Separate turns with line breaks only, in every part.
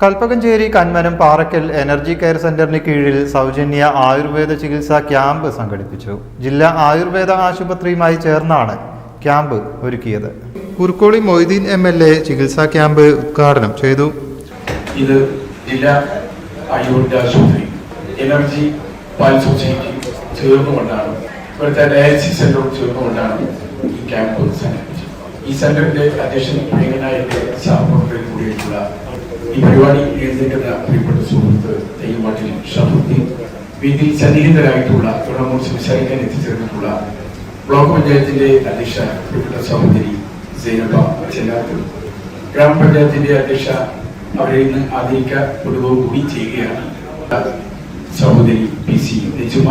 Kalpakanchery Kanmanam Parakkal energy care സെന്ററിന് കീഴിൽ സൗജന്യ ആയുർവേദ ചികിത്സാ ക്യാമ്പ് സംഘടിപ്പിച്ചു. ജില്ലാ ആയുർവേദ ആശുപത്രിയുമായി ചേർന്നാണ് ക്യാമ്പ് ഒരുക്കിയത്. Kurukkoli Moideen M L A ചികിത്സാ ക്യാമ്പ് ഉദ്ഘാടനം ചെയ്തു.
ഇത് ജില്ലാ ആയുർവേദ ആശുപത്രി എനർജി പാൽ സൊസൈറ്റി ചേർന്നുകൊണ്ടാണ് ഇവിടുത്തെ ഡയാലിസിസ് ഈ ക്യാമ്പ് സംഘടിപ്പിച്ചത്. ഈ സെന്ററിന്റെ അധ്യക്ഷൻ പ്രിയങ്കനായ സാറിനോട് കൂടിയിട്ടുള്ള ഈ പരിപാടി എഴുന്നേൽക്കുന്ന പ്രിയപ്പെട്ട സുഹൃത്ത് തെയ്യമാട്ടിൽ ഷഫുദ്ദീൻ വീതിയിൽ സന്നിഹിതരായിട്ടുള്ള ഇവിടെ കുറിച്ച് സംസാരിക്കാൻ എത്തിച്ചേർന്നിട്ടുള്ള ബ്ലോക്ക് പഞ്ചായത്തിന്റെ അധ്യക്ഷ പ്രിയപ്പെട്ട സഹോദരി സൈനബ ചെല്ലാത്തൂർ ഗ്രാമപഞ്ചായത്തിന്റെ അധ്യക്ഷ അവരെ ഇന്ന് ആദരിക്കപ്പെടുകകൂടി ചെയ്യുകയാണ്. സഹോദരി പി സി നെജുമ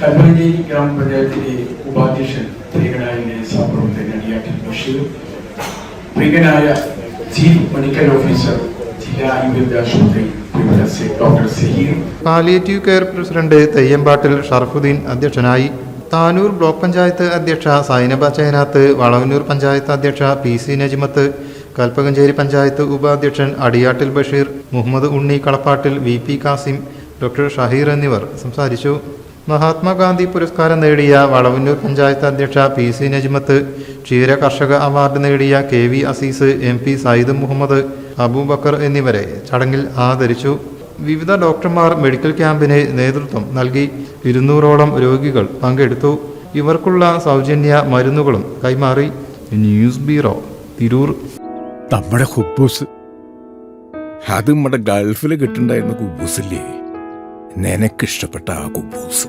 കൽപ്പനഞ്ചേരി ഗ്രാമപഞ്ചായത്തിന്റെ ഉപാധ്യക്ഷൻ പ്രിയനായ സഹപ്രവർത്തകൻ അടിയാറ്റിൽ Basheer പ്രിയങ്കനായ officer
palliative care president Theyyampattil Sharafuddeen അധ്യക്ഷനായി. താനൂർ ബ്ലോക്ക് പഞ്ചായത്ത് അധ്യക്ഷ സൈനബ ചേനാത്ത് വളവന്നൂർ പഞ്ചായത്ത് അധ്യക്ഷ പി സി നജിമത്ത് കൽപ്പകഞ്ചേരി പഞ്ചായത്ത് ഉപാധ്യക്ഷൻ Adiyattil Basheer Muhammad Unni Kalappattil V P Kasim doctor Shaheer എന്നിവർ സംസാരിച്ചു. മഹാത്മാഗാന്ധി പുരസ്കാരം നേടിയ വളവന്നൂർ പഞ്ചായത്ത് അധ്യക്ഷ പി സി നജിമത്ത് ക്ഷീര കർഷക അവാർഡ് നേടിയ K V Azeez M P Sayyid Muhammad Abubakar എന്നിവരെ ചടങ്ങിൽ ആദരിച്ചു. വിവിധ ഡോക്ടർമാർ മെഡിക്കൽ ക്യാമ്പിന് നേതൃത്വം നൽകി. ഇരുന്നൂറോളം രോഗികൾ പങ്കെടുത്തു. ഇവർക്കുള്ള സൗജന്യ മരുന്നുകളും കൈമാറി. News bureau Tirur.
നമ്മുടെ ഹുബൂസ്. അത് നമ്മുടെ ഗൾഫിൽ കിട്ടുണ്ടായിരുന്ന കുബൂസില്ലേ? നിനക്കിഷ്ടപ്പെട്ട ആ കുബൂസ്.